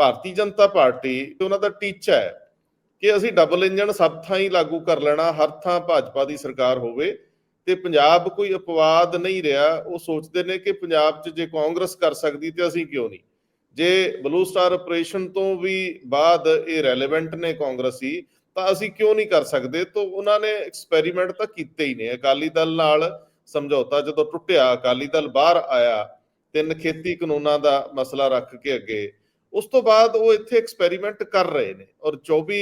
Bharatiya Janata party ਉਹਨਾਂ ਦਾ ਟੀਚਾ ਹੈ ਕਿ ਅਸੀਂ ਡਬਲ ਇੰਜਨ ਸਭ ਥਾਂ ਹੀ ਲਾਗੂ ਕਰ ਲੈਣਾ, ਹਰ ਥਾਂ ਭਾਜਪਾ ਦੀ ਸਰਕਾਰ ਹੋਵੇ ਤੇ ਪੰਜਾਬ ਕੋਈ ਅਪਵਾਦ ਨਹੀਂ ਰਿਹਾ, ਉਹ ਸੋਚਦੇ ਨੇ ਕਿ ਪੰਜਾਬ 'ਚ ਜੇ ਕਾਂਗਰਸ ਕਰ ਸਕਦੀ ਤੇ ਅਸੀਂ ਕਿਉਂ ਨਹੀਂ? ਜੇ ਬਲੂ ਸਟਾਰ ਆਪਰੇਸ਼ਨ ਤੋਂ ਵੀ ਬਾਅਦ ਇਹ ਰੈਲੇਵੈਂਟ ਨੇ ਕਾਂਗਰਸੀ, ਤਾਂ ਅਸੀਂ ਕਿਉਂ ਨਹੀਂ ਕਰ ਸਕਦੇ? ਤਾਂ ਉਹਨਾਂ ਨੇ ਐਕਸਪੈਰੀਮੈਂਟ ਤਾਂ ਕੀਤੇ ਹੀ ਨੇ, ਅਕਾਲੀ ਦਲ ਨਾਲ ਸਮਝੌਤਾ ਜਦੋਂ ਟੁੱਟਿਆ, ਅਕਾਲੀ ਦਲ ਬਾਹਰ ਆਇਆ, ਤਿੰਨ ਖੇਤੀ ਕਾਨੂੰਨਾਂ ਦਾ ਮਸਲਾ ਰੱਖ ਕੇ ਅੱਗੇ ਉਸ ਤੋਂ ਬਾਅਦ ਉਹ ਇੱਥੇ ਐਕਸਪੈਰੀਮੈਂਟ ਕਰ ਰਹੇ ਨੇ ਔਰ 24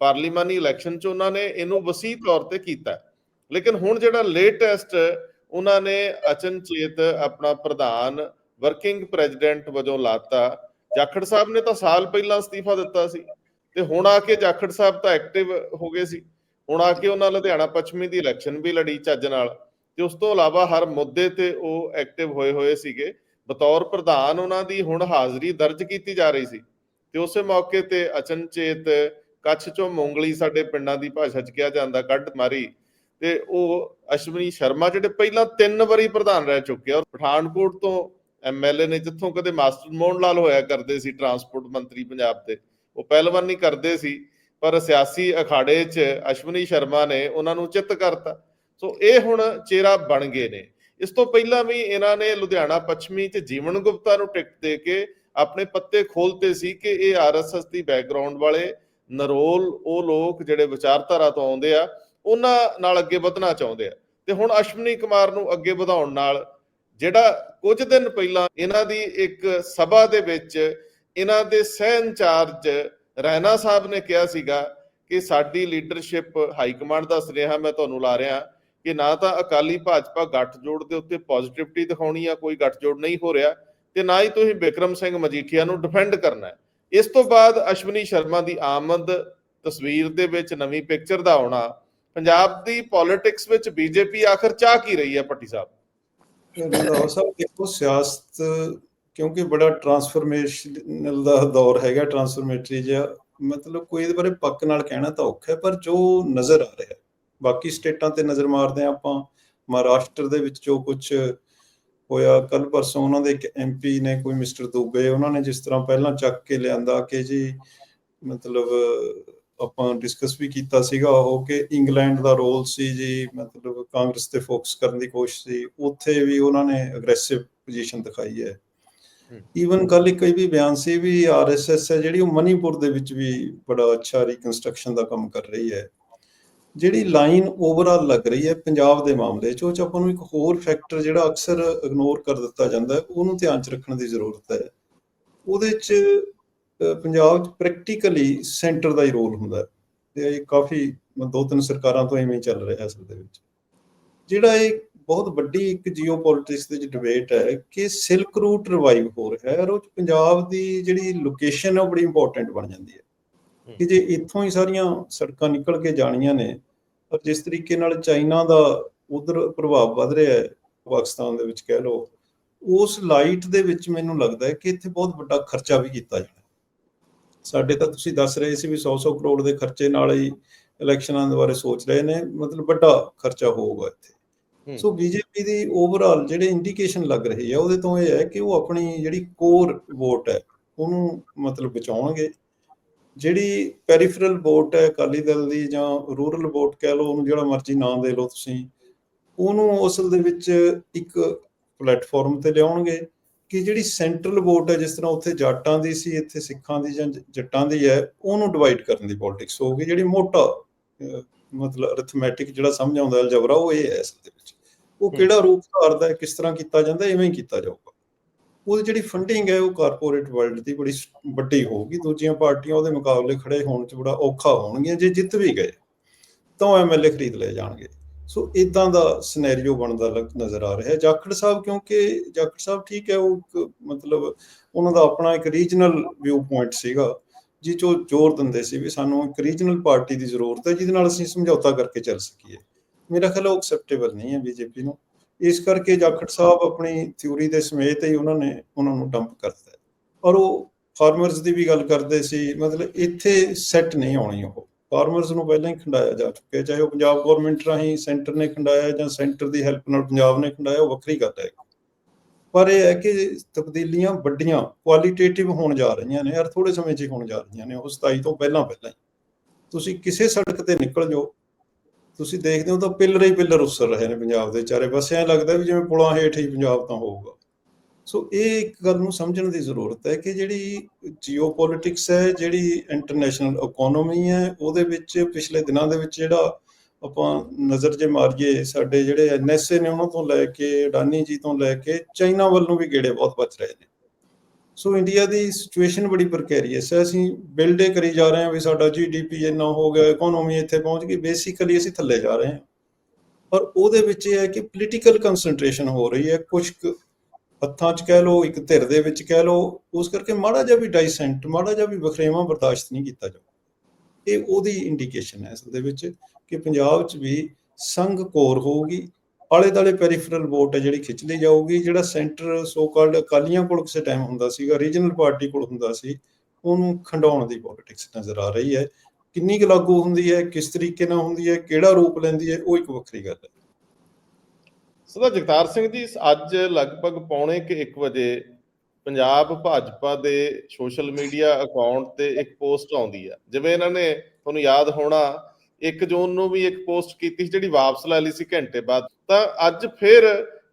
ਪਾਰਲੀਮਾਨੀ ਇਲੈਕਸ਼ਨ 'ਚ ਉਹਨਾਂ ਨੇ ਇਹਨੂੰ ਵਸੀਹ ਤੌਰ ਤੇ ਕੀਤਾ। ਲੇਕਿਨ ਹੁਣ ਜਿਹੜਾ ਲੇਟੈਸਟ ਉਹਨਾਂ ਨੇ ਅਚਨਚੇਤ ਆਪਣਾ ਪ੍ਰਧਾਨ ਵਰਕਿੰਗ ਪ੍ਰੈਜ਼ੀਡੈਂਟ ਵਜੋਂ ਲਾਤਾ। ਜਾਖੜ ਸਾਹਿਬ ਨੇ ਤਾਂ ਸਾਲ ਪਹਿਲਾਂ ਅਸਤੀਫਾ ਦਿੱਤਾ ਸੀ ਤੇ ਹੁਣ ਆ ਕੇ ਜਾਖੜ ਸਾਹਿਬ ਤਾਂ ਐਕਟਿਵ ਹੋ ਗਏ ਸੀ। ਹੁਣ ਆ ਕੇ ਉਹਨਾਂ ਲੁਧਿਆਣਾ ਪੱਛਮੀ ਦੀ ਇਲੈਕਸ਼ਨ ਵੀ ਲੜੀ ਚੱਜ ਨਾਲ ਤੇ ਉਸ ਤੋਂ ਇਲਾਵਾ ਹਰ ਮੁੱਦੇ ਤੇ ਉਹ ਐਕਟਿਵ ਹੋਏ ਹੋਏ ਸੀਗੇ। ਬਤੌਰ ਪ੍ਰਧਾਨ ਉਹਨਾਂ ਦੀ ਹੁਣ ਹਾਜ਼ਰੀ ਦਰਜ ਕੀਤੀ ਜਾ ਰਹੀ ਸੀ। ਤੇ ਉਸੇ ਮੌਕੇ ਤੇ ਅਚਨਚੇਤ ਕੱਛ ਚੋਂ ਮੋਂਗਲੀ ਸਾਡੇ ਪਿੰਡਾਂ ਦੀ ਭਾਸ਼ਾ 'ਚ ਕਿਹਾ ਜਾਂਦਾ, ਕੱਢ ਮਾਰੀ। ਤੇ ਉਹ ਅਸ਼ਵਨੀ ਸ਼ਰਮਾ ਜਿਹੜੇ ਪਹਿਲਾਂ ਤਿੰਨ ਵਾਰੀ ਪ੍ਰਧਾਨ ਰਹਿ ਚੁੱਕੇ ਆ, ਔਰ ਪਠਾਨਕੋਟ ਤੋਂ ਐਮਐਲਏ ਨੇ ਜਿੱਥੋਂ ਕਦੇ ਮਾਸਟਰ ਮੋਹਨ ਲਾਲ ਹੋਇਆ ਕਰਦੇ ਸੀ ਟਰਾਂਸਪੋਰਟ ਮੰਤਰੀ ਪੰਜਾਬ ਦੇ ਉਹ ਪਹਿਲਵਾਨੀ ਕਰਦੇ ਸੀ। ਪਰ ਸਿਆਸੀ ਅਖਾੜੇ 'ਚ ਅਸ਼ਵਨੀ ਸ਼ਰਮਾ ਨੇ ਉਹਨਾਂ ਨੂੰ ਚਿੱਤ ਕਰਤਾ। ਸੋ ਇਹ ਹੁਣ ਚਿਹਰਾ ਬਣ ਗਏ ਨੇ। ਇਸ ਤੋਂ ਪਹਿਲਾਂ ਵੀ ਇਹਨਾਂ ਨੇ ਲੁਧਿਆਣਾ ਪੱਛਮੀ 'ਚ ਜੀਵਨ ਗੁਪਤਾ ਨੂੰ ਟਿਕਟ ਦੇ ਕੇ ਆਪਣੇ ਪੱਤੇ ਖੋਲਤੇ ਸੀ ਕਿ ਇਹ ਆਰਐਸਐਸ ਦੀ ਬੈਕਗ੍ਰਾਉਂਡ ਵਾਲੇ ਨਰੋਲ, ਉਹ ਲੋਕ ਜਿਹੜੇ ਵਿਚਾਰਧਾਰਾ ਤੋਂ ਆਉਂਦੇ ਆ, ਉਹਨਾਂ ਨਾਲ ਅੱਗੇ ਵਧਣਾ ਚਾਹੁੰਦੇ ਆ। ਤੇ ਹੁਣ ਅਸ਼ਵਨੀ ਕੁਮਾਰ ਨੂੰ ਅੱਗੇ ਵਧਾਉਣ ਨਾਲ ਜਿਹੜਾ ਕੁਝ ਦਿਨ ਪਹਿਲਾਂ ਇਹਨਾਂ ਦੀ ਇੱਕ ਸਭਾ ਦੇ ਵਿੱਚ ਇਹਨਾਂ ਦੇ ਸਹਿ ਇੰਚਾਰਜ ਰਹਿਣਾ ਸਾਹਿਬ ਨੇ ਕਿਹਾ ਸੀਗਾ ਕਿ ਸਾਡੀ ਲੀਡਰਸ਼ਿਪ ਹਾਈ ਕਮਾਂਡ ਦਾ ਸੁਨੇਹਾ ਮੈਂ ਤੁਹਾਨੂੰ ਲਾ ਰਿਹਾ। ਕਿ ਨਾ ਤਾਂ ਅਕਾਲੀ ਭਾਜਪਾ ਗੱਠਜੋੜ ਦੇ ਉੱਤੇ ਪੋਜ਼ਿਟਿਵਿਟੀ ਦਿਖਾਉਣੀ ਆ, ਕੋਈ ਗੱਠਜੋੜ ਨਹੀਂ ਹੋ ਰਿਹਾ ਤੇ ਨਾ ਹੀ ਤੁਸੀਂ ਬਿਕਰਮ ਸਿੰਘ ਮਜੀਠੀਆ ਨੂੰ ਡਿਫੈਂਡ ਕਰਨਾ ਹੈ। ਇਸ ਤੋਂ ਬਾਅਦ ਅਸ਼ਵਨੀ ਸ਼ਰਮਾ ਦੀ ਆਮਦ ਤਸਵੀਰ ਦੇ ਵਿੱਚ ਨਵੀਂ ਪਿਕਚਰ ਦਾ ਆਉਣਾ, ਪੰਜਾਬ ਦੀ ਪੋਲਿਟਿਕਸ ਵਿੱਚ ਬੀਜੇਪੀ ਆਖਰ ਚਾਹ ਕੀ ਰਹੀ ਹੈ ਪੱਟੀ ਸਾਹਿਬ? ਰੰਧਾਵਾ ਸਾਹਿਬ ਦੇਖੋ, ਸਿਆਸਤ, ਕਿਉਂਕਿ ਬੜਾ ਟਰਾਂਸਫਰਮੇਸ਼ਨਲ ਦਾ ਦੌਰ ਹੈਗਾ ਟਰਾਂਸਫਰਮੇਟਰੀ ਜਿਹਾ, ਮਤਲਬ ਕੋਈ ਇਹਦੇ ਬਾਰੇ ਪੱਕ ਨਾਲ ਕਹਿਣਾ ਤਾਂ ਔਖਾ ਹੈ, ਪਰ ਜੋ ਨਜ਼ਰ ਆ ਰਿਹਾ ਬਾਕੀ ਸਟੇਟਾਂ ਤੇ ਨਜ਼ਰ ਮਾਰਦੇ ਆ ਆਪਾਂ ਮਹਾਰਾਸ਼ਟਰ ਦੇ ਵਿੱਚ ਜੋ ਕੁਝ ਹੋਇਆ ਕੱਲ ਪਰਸੋਂ ਉਹਨਾਂ ਦੇ ਇੱਕ ਐਮਪੀ ਨੇ ਕੋਈ ਮਿਸਟਰ ਦੁਬੇ ਉਹਨਾਂ ਨੇ ਜਿਸ ਤਰ੍ਹਾਂ ਪਹਿਲਾਂ ਚੱਕ ਕੇ ਲਿਆਂਦਾ ਕਿ ਜੀ ਮਤਲਬ ਆਪਾਂ ਡਿਸਕਸ ਵੀ ਕੀਤਾ ਸੀਗਾ ਉਹ ਕਿ ਇੰਗਲੈਂਡ ਦਾ ਰੋਲ ਸੀ ਜੀ ਮਤਲਬ ਕਾਂਗਰਸ ਤੇ ਫੋਕਸ ਕਰਨ ਦੀ ਕੋਸ਼ਿਸ਼ ਸੀ ਉੱਥੇ ਵੀ ਉਹਨਾਂ ਨੇ ਅਗਰੈਸਿਵ ਪੋਜੀਸ਼ਨ ਦਿਖਾਈ ਹੈ। ਈਵਨ ਕੱਲ ਇੱਕ ਵੀ ਬਿਆਨ ਸੀ ਵੀ ਆਰਐਸਐਸ ਹੈ ਜਿਹੜੀ ਉਹ ਮਨੀਪੁਰ ਦੇ ਵਿੱਚ ਵੀ ਬੜਾ ਅੱਛਾ ਰੀਕਨਸਟਰਕਸ਼ਨ ਦਾ ਕੰਮ ਕਰ ਰਹੀ ਹੈ। ਜਿਹੜੀ ਲਾਈਨ ਓਵਰਆਲ ਲੱਗ ਰਹੀ ਹੈ ਪੰਜਾਬ ਦੇ ਮਾਮਲੇ 'ਚ, ਉਹ 'ਚ ਆਪਾਂ ਨੂੰ ਇੱਕ ਹੋਰ ਫੈਕਟਰ ਜਿਹੜਾ ਅਕਸਰ ਇਗਨੋਰ ਕਰ ਦਿੱਤਾ ਜਾਂਦਾ ਉਹਨੂੰ ਧਿਆਨ 'ਚ ਰੱਖਣ ਦੀ ਜ਼ਰੂਰਤ ਹੈ। ਉਹਦੇ 'ਚ ਪੰਜਾਬ 'ਚ ਪ੍ਰੈਕਟੀਕਲੀ ਸੈਂਟਰ ਦਾ ਹੀ ਰੋਲ ਹੁੰਦਾ ਹੈ। ਤੇ ਇਹ ਕਾਫੀ ਦੋ ਤਿੰਨ ਸਰਕਾਰਾਂ ਤੋਂ ਐਵੇਂ ਹੀ ਚੱਲ ਰਿਹਾ ਅਸਲ ਦੇ ਵਿੱਚ। ਜਿਹੜਾ ਇਹ ਬਹੁਤ ਵੱਡੀ ਇੱਕ ਜੀਓਪੋਲਿਟਿਕਸ ਦੇ ਵਿੱਚ ਡਿਬੇਟ ਹੈ ਕਿ ਸਿਲਕ ਰੂਟ ਰਿਵਾਈਵ ਹੋ ਰਿਹਾ ਹੈ ਔਰ ਉਹ 'ਚ ਪੰਜਾਬ ਦੀ ਜਿਹੜੀ ਲੋਕੇਸ਼ਨ ਹੈ, ਉਹ ਬੜੀ ਇੰਪੋਰਟੈਂਟ ਬਣ ਜਾਂਦੀ ਹੈ। ਕਿ ਜੇ ਇੱਥੋਂ ਹੀ ਸਾਰੀਆਂ ਸੜਕਾਂ ਨਿਕਲ ਕੇ ਜਾਣੀਆਂ ਨੇ ਔਰ ਜਿਸ ਤਰੀਕੇ ਨਾਲ ਚਾਈਨਾ ਦਾ ਉਧਰ ਪ੍ਰਭਾਵ ਵੱਧ ਰਿਹਾ ਹੈ ਪਾਕਿਸਤਾਨ ਦੇ ਵਿੱਚ ਕਹਿ ਲਓ ਉਸ ਲਾਈਟ ਦੇ ਵਿੱਚ ਮੈਨੂੰ ਲੱਗਦਾ ਹੈ ਕਿ ਇੱਥੇ ਬਹੁਤ ਵੱਡਾ ਖਰਚਾ ਵੀ ਕੀਤਾ ਜਾਣਾ। ਸਾਡੇ ਤਾਂ ਤੁਸੀਂ ਦੱਸ ਰਹੇ ਸੀ ਵੀ 100-100 ਕਰੋੜ ਦੇ ਖਰਚੇ ਨਾਲ ਹੀ ਇਲੈਕਸ਼ਨਾਂ ਦੇ ਬਾਰੇ ਸੋਚ ਰਹੇ ਨੇ ਮਤਲਬ ਵੱਡਾ ਖਰਚਾ ਹੋਊਗਾ ਇੱਥੇ। ਸੋ ਬੀਜੇਪੀ ਦੀ ਓਵਰਆਲ ਜਿਹੜੇ ਇੰਡੀਕੇਸ਼ਨ ਲੱਗ ਰਹੀ ਹੈ ਉਹਦੇ ਤੋਂ ਇਹ ਹੈ ਕਿ ਉਹ ਆਪਣੀ ਜਿਹੜੀ ਕੋਰ ਵੋਟ ਹੈ ਉਹਨੂੰ ਮਤਲਬ ਬਚਾਉਣਗੇ। ਜਿਹੜੀ ਪੈਰੀਫਰਲ ਵੋਟ ਹੈ ਅਕਾਲੀ ਦਲ ਦੀ ਜਾਂ ਰੂਰਲ ਵੋਟ ਕਹਿ ਲਓ ਉਹਨੂੰ ਜਿਹੜਾ ਮਰਜ਼ੀ ਨਾਮ ਦੇ ਲਓ ਤੁਸੀਂ ਉਹਨੂੰ ਅਸਲ ਦੇ ਵਿੱਚ ਇੱਕ ਪਲੇਟਫਾਰਮ ਤੇ ਲਿਆਉਣਗੇ ਕਿ ਜਿਹੜੀ ਸੈਂਟਰਲ ਵੋਟ ਹੈ ਜਿਸ ਤਰ੍ਹਾਂ ਉੱਥੇ ਜਾਟਾਂ ਦੀ ਸੀ ਇੱਥੇ ਸਿੱਖਾਂ ਦੀ ਜਾਂ ਜੱਟਾਂ ਦੀ ਹੈ ਉਹਨੂੰ ਡਿਵਾਈਡ ਕਰਨ ਦੀ ਪੋਲਿਟਿਕਸ ਹੋਊਗੀ ਜਿਹੜੀ ਮੋਟਾ ਮਤਲਬ ਅਰਥਮੈਟਿਕ ਜਿਹੜਾ ਸਮਝ ਆਉਂਦਾ ਅਲਜਬਰਾ ਉਹ ਇਹ ਹੈ ਅਸਲ ਦੇ ਵਿੱਚ। ਉਹ ਕਿਹੜਾ ਰੂਪ ਧਾਰਦਾ ਹੈ ਕਿਸ ਤਰ੍ਹਾਂ ਕੀਤਾ ਜਾਂਦਾ ਐਵੇਂ ਹੀ ਕੀਤਾ ਜਾਊਗਾ ਉਹਦੀ ਜਿਹੜੀ ਫੰਡਿੰਗ ਹੈ ਉਹ ਕਾਰਪੋਰੇਟ ਵਰਲਡ ਦੀ ਬੜੀ ਵੱਡੀ ਹੋਊਗੀ। ਦੂਜੀਆਂ ਪਾਰਟੀਆਂ ਉਹਦੇ ਮੁਕਾਬਲੇ ਖੜੇ ਹੋਣ 'ਚ ਬੜਾ ਔਖਾ ਹੋਣਗੀਆਂ, ਜੇ ਜਿੱਤ ਵੀ ਗਏ, ਤਾਂ ਐਮਐਲਏ ਖਰੀਦ ਲਏ ਜਾਣਗੇ। ਸੋ ਇਦਾਂ ਦਾ ਸਿਨੈਰੀਓ ਬਣਦਾ ਨਜ਼ਰ ਆ ਰਿਹਾ। ਹੈ ਜਾਖੜ ਸਾਹਿਬ, ਕਿਉਂਕਿ ਜਾਖੜ ਸਾਹਿਬ ਠੀਕ ਹੈ, ਉਹ ਮਤਲਬ ਉਹਨਾਂ ਦਾ ਆਪਣਾ ਇੱਕ ਰੀਜਨਲ ਵਿਊ ਪੁਆਇੰਟ ਸੀਗਾ ਜੀ ਜੋ ਜ਼ੋਰ ਦਿੰਦੇ ਸੀ ਵੀ ਸਾਨੂੰ ਇੱਕ ਰੀਜਨਲ ਪਾਰਟੀ ਦੀ ਜ਼ਰੂਰਤ ਹੈ, ਜਿਹਦੇ ਨਾਲ ਅਸੀਂ ਸਮਝੌਤਾ ਕਰਕੇ ਚੱਲ ਸਕੀਏ। ਮੇਰਾ ਖਿਆਲ ਉਹ ਐਕਸੈਪਟੇਬਲ ਨਹੀਂ ਹੈ ਬੀਜੇਪੀ ਨੂੰ। ਇਸ ਕਰਕੇ ਜਾਖੜ ਸਾਹਿਬ ਆਪਣੀ ਥਿਊਰੀ ਦੇ ਸਮੇਤ ਹੀ ਉਹਨਾਂ ਨੇ ਉਹਨਾਂ ਨੂੰ ਡੰਪ ਕਰਤਾ ਔਰ ਉਹ ਫਾਰਮਰਸ ਦੀ ਵੀ ਗੱਲ ਕਰਦੇ ਸੀ, ਮਤਲਬ ਇੱਥੇ ਸੈੱਟ ਨਹੀਂ ਆਉਣੀ ਉਹ। ਫਾਰਮਰਸ ਨੂੰ ਪਹਿਲਾਂ ਹੀ ਖੰਡਾਇਆ ਜਾ ਚੁੱਕਿਆ, ਚਾਹੇ ਉਹ ਪੰਜਾਬ ਗਵਰਨਮੈਂਟ ਰਾਹੀਂ ਸੈਂਟਰ ਨੇ ਖੰਡਾਇਆ ਜਾਂ ਸੈਂਟਰ ਦੀ ਹੈਲਪ ਨਾਲ ਪੰਜਾਬ ਨੇ ਖੰਡਾਇਆ, ਉਹ ਵੱਖਰੀ ਗੱਲ ਹੈ। ਪਰ ਇਹ ਹੈ ਕਿ ਤਬਦੀਲੀਆਂ ਵੱਡੀਆਂ ਕੁਆਲੀਟੇਟਿਵ ਹੋਣ ਜਾ ਰਹੀਆਂ ਨੇ ਯਾਰ ਥੋੜੇ ਸਮੇਂ 'ਚ ਹੀ ਹੋਣ ਜਾ ਰਹੀਆਂ ਨੇ, ਉਹ 27 ਤੋਂ ਪਹਿਲਾਂ ਪਹਿਲਾਂ ਹੀ। ਤੁਸੀਂ ਕਿਸੇ ਸੜਕ ਤੇ ਨਿਕਲ ਜਾਓ ਤੁਸੀਂ ਦੇਖਦੇ ਹੋ ਤਾਂ ਪਿੱਲਰ ਹੀ ਪਿੱਲਰ ਉਸਰ ਰਹੇ ਨੇ ਪੰਜਾਬ ਦੇ ਚਾਰੇ ਪਾਸੇ। ਐਂ ਲੱਗਦਾ ਵੀ ਜਿਵੇਂ ਪੁਲਾਂ ਹੇਠ ਹੀ ਪੰਜਾਬ ਤਾਂ ਹੋਊਗਾ। ਸੋ ਇਹ ਇੱਕ ਗੱਲ ਨੂੰ ਸਮਝਣ ਦੀ ਜ਼ਰੂਰਤ ਹੈ ਕਿ ਜਿਹੜੀ ਜੀਓਪੋਲਿਟਿਕਸ ਹੈ, ਜਿਹੜੀ ਇੰਟਰਨੈਸ਼ਨਲ ਇਕਨੋਮੀ ਹੈ, ਉਹਦੇ ਵਿੱਚ ਪਿਛਲੇ ਦਿਨਾਂ ਦੇ ਵਿੱਚ ਜਿਹੜਾ ਆਪਾਂ ਨਜ਼ਰ ਜੇ ਮਾਰੀਏ, ਸਾਡੇ ਜਿਹੜੇ ਐਨਐਸਏ ਨੇ ਉਹਨਾਂ ਤੋਂ ਲੈ ਕੇ, ਅਡਾਨੀ ਜੀ ਤੋਂ ਲੈ ਕੇ, ਚਾਈਨਾ ਵੱਲ ਨੂੰ ਵੀ ਗੇੜੇ ਬਹੁਤ ਵੱਜ ਰਹੇ ਨੇ। ਸੋ ਇੰਡੀਆ ਦੀ ਸਿਚੁਏਸ਼ਨ ਬੜੀ ਪ੍ਰਕੈਰੀਅਸ ਹੈ। ਅਸੀਂ ਬਿਲਡੇ ਕਰੀ ਜਾ ਰਹੇ ਹਾਂ ਵੀ ਸਾਡਾ ਜੀਡੀਪੀ ਇੰਨਾ ਹੋ ਗਿਆ ਇਕਨੋਮੀ ਇੱਥੇ ਪਹੁੰਚ ਗਈ। ਬੇਸਿਕਲੀ ਅਸੀਂ ਥੱਲੇ ਜਾ ਰਹੇ ਹਾਂ। ਪਰ ਉਹਦੇ ਵਿੱਚ ਇਹ ਹੈ ਕਿ ਪੋਲੀਟੀਕਲ ਕਨਸੈਂਟਰੇਸ਼ਨ ਹੋ ਰਹੀ ਹੈ। ਕੁਝ ਕੁ ਹੱਥਾਂ 'ਚ ਕਹਿ ਲਓ, ਇੱਕ ਧਿਰ ਦੇ ਵਿੱਚ ਕਹਿ ਲਓ, ਉਸ ਕਰਕੇ ਮਾੜਾ ਜਿਹਾ ਵੀ ਡਾਈਸੈਂਟ ਮਾੜਾ ਜਿਹਾ ਵੀ ਵਖਰੇਵਾਂ ਬਰਦਾਸ਼ਤ ਨਹੀਂ ਕੀਤਾ ਜਾ ਇਹ ਉਹਦੀ ਇੰਡੀਕੇਸ਼ਨ ਹੈ ਇਸ ਦੇ ਵਿੱਚ ਕਿ ਪੰਜਾਬ 'ਚ ਵੀ ਸੰਘ ਕੋਰ ਹੋਊਗੀ। ਆਲੇ ਦਾਲੇ ਪੈਰੀਫਰਲ ਵੋਟ ਹੈ ਜਿਹੜੀ ਖਿੱਚ ਲਈ ਜਾਊਗੀ, ਜਿਹੜਾ ਸੈਂਟਰ ਸੋ ਕਾਲਡ ਅਕਾਲੀਆਂ ਕੋਲ ਕਿਸੇ ਟਾਈਮ ਹੁੰਦਾ ਸੀਗਾ ਰੀਜਨਲ ਪਾਰਟੀ ਕੋਲ ਹੁੰਦਾ ਸੀ, ਉਹਨੂੰ ਖੰਡਾਉਣ ਦੀ ਪੋਲਿਟਿਕਸ ਨਜ਼ਰ ਆ ਰਹੀ ਹੈ। ਕਿੰਨੀ ਕੁ ਲਾਗੂ ਹੁੰਦੀ ਹੈ, ਕਿਸ ਤਰੀਕੇ ਨਾਲ ਹੁੰਦੀ ਹੈ, ਕਿਹੜਾ ਰੂਪ ਲੈਂਦੀ ਹੈ, ਉਹ ਇੱਕ ਵੱਖਰੀ ਗੱਲ ਹੈ। ਸਦਾ ਜਗਤਾਰ ਸਿੰਘ ਜੀ, ਅੱਜ ਲਗਭਗ ਪੌਣੇ ਕਿ 1 ਵਜੇ ਪੰਜਾਬ ਭਾਜਪਾ ਦੇ ਸੋਸ਼ਲ ਮੀਡੀਆ ਅਕਾਊਂਟ ਤੇ ਇੱਕ ਪੋਸਟ ਆਉਂਦੀ ਆ ਜਿਵੇਂ ਇਹਨਾਂ ਨੇ, ਤੁਹਾਨੂੰ ਯਾਦ ਹੋਣਾ 1 ਜੂਨ ਨੂੰ ਵੀ ਇੱਕ ਪੋਸਟ ਕੀਤੀ ਜਿਹੜੀ ਵਾਪਸ ਲੈ ਲਈ ਸੀ ਘੰਟੇ ਬਾਅਦ। ਤਾਂ ਅੱਜ ਫਿਰ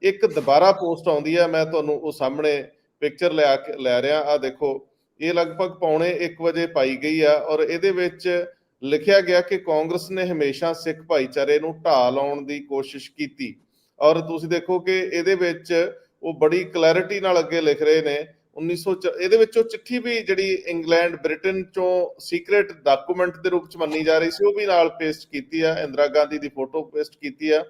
ਇੱਕ ਦੁਬਾਰਾ ਪੋਸਟ ਆਉਂਦੀ ਆ, ਮੈਂ ਤੁਹਾਨੂੰ ਉਹ ਸਾਹਮਣੇ ਪਿਕਚਰ ਲਿਆ ਕੇ ਲੈ ਰਿਹਾ। ਆ ਦੇਖੋ, ਇਹ ਲਗਭਗ ਪੌਣੇ 1 ਵਜੇ ਪਾਈ ਗਈ ਆ ਔਰ ਇਹਦੇ ਵਿੱਚ ਲਿਖਿਆ ਗਿਆ ਕਿ ਕਾਂਗਰਸ ਨੇ ਹਮੇਸ਼ਾ ਸਿੱਖ ਭਾਈਚਾਰੇ ਨੂੰ ਢਾਹ ਲਾਉਣ ਦੀ ਕੋਸ਼ਿਸ਼ ਕੀਤੀ। ਔਰ ਤੁਸੀਂ ਦੇਖੋ ਕਿ ਇਹਦੇ ਵਿੱਚ ਉਹ ਬੜੀ ਕਲੈਰਿਟੀ ਨਾਲ ਅੱਗੇ ਲਿਖ ਰਹੇ ਨੇ 1900 ਚ- ਇਹਦੇ ਵਿੱਚੋਂ ਚਿੱਠੀ ਵੀ ਜਿਹੜੀ ਇੰਗਲੈਂਡ, ਬ੍ਰਿਟਨ ਚੋਂ ਸੀਕ੍ਰੀਟ ਡਾਕੂਮੈਂਟ ਦੇ ਰੂਪ ਚ ਮੰਨੀ ਜਾ ਰਹੀ ਸੀ, ਉਹ ਵੀ ਨਾਲ ਪੇਸਟ ਕੀਤੀ ਆ, ਇੰਦਰਾ ਗਾਂਧੀ ਦੀ ਫੋਟੋ ਪੇਸਟ ਕੀਤੀ ਆ।